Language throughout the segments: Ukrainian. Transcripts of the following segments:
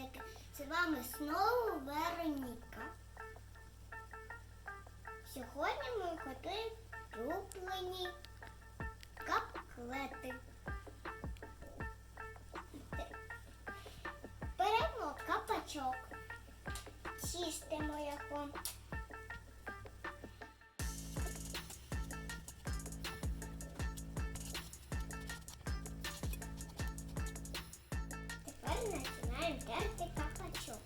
підписники! З вами знову Вероніка. Сьогодні ми готуємо куплені каплети. Беремо капачок, чистимо його. Терти капачок.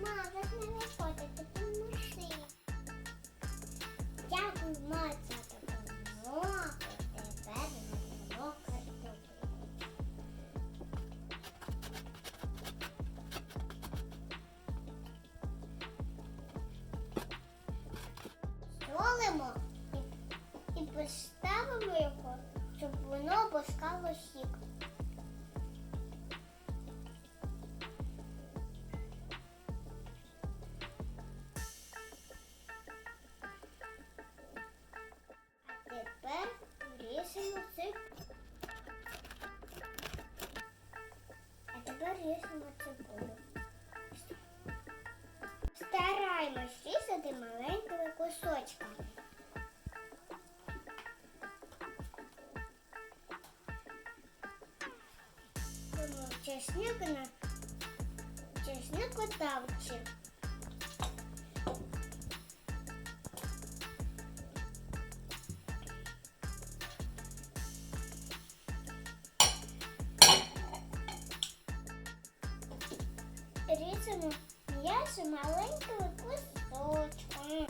Мама, не виходите, поможи. Дякую, мать, поставимо його, щоб воно пускало сік. А тепер ріжемо цибулю. А тепер ріжемо цибулю. Стараємось різати маленькими Чесник на чесникодавчі. Різаємо м'ясо маленькими кусочками.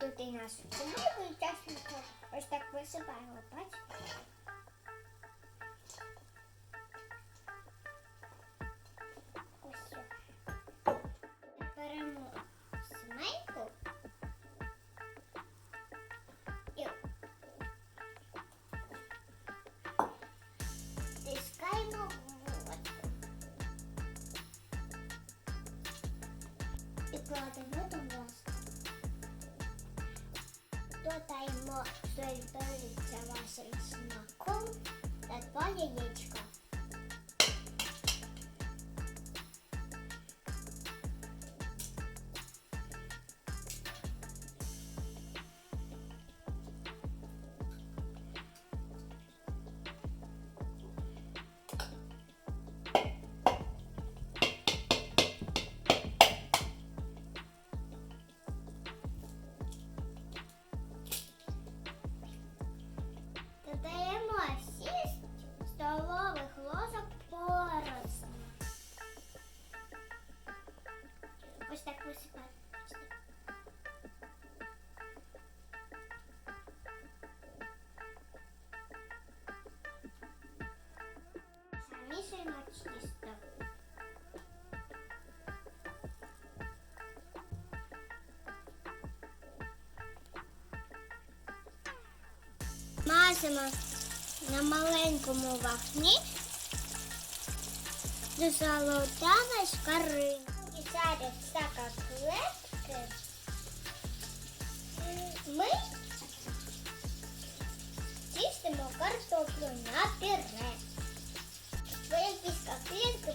Тут і нашу цибулю і часто Ось так висипаємо, бачите? Додаємо за вашим смаком та два яєчка. Мажемо на маленькому вогні до золотавої шкаринки. І зараз за котлетки ми чистимо картоплю на пюре. Бо якісь котлетки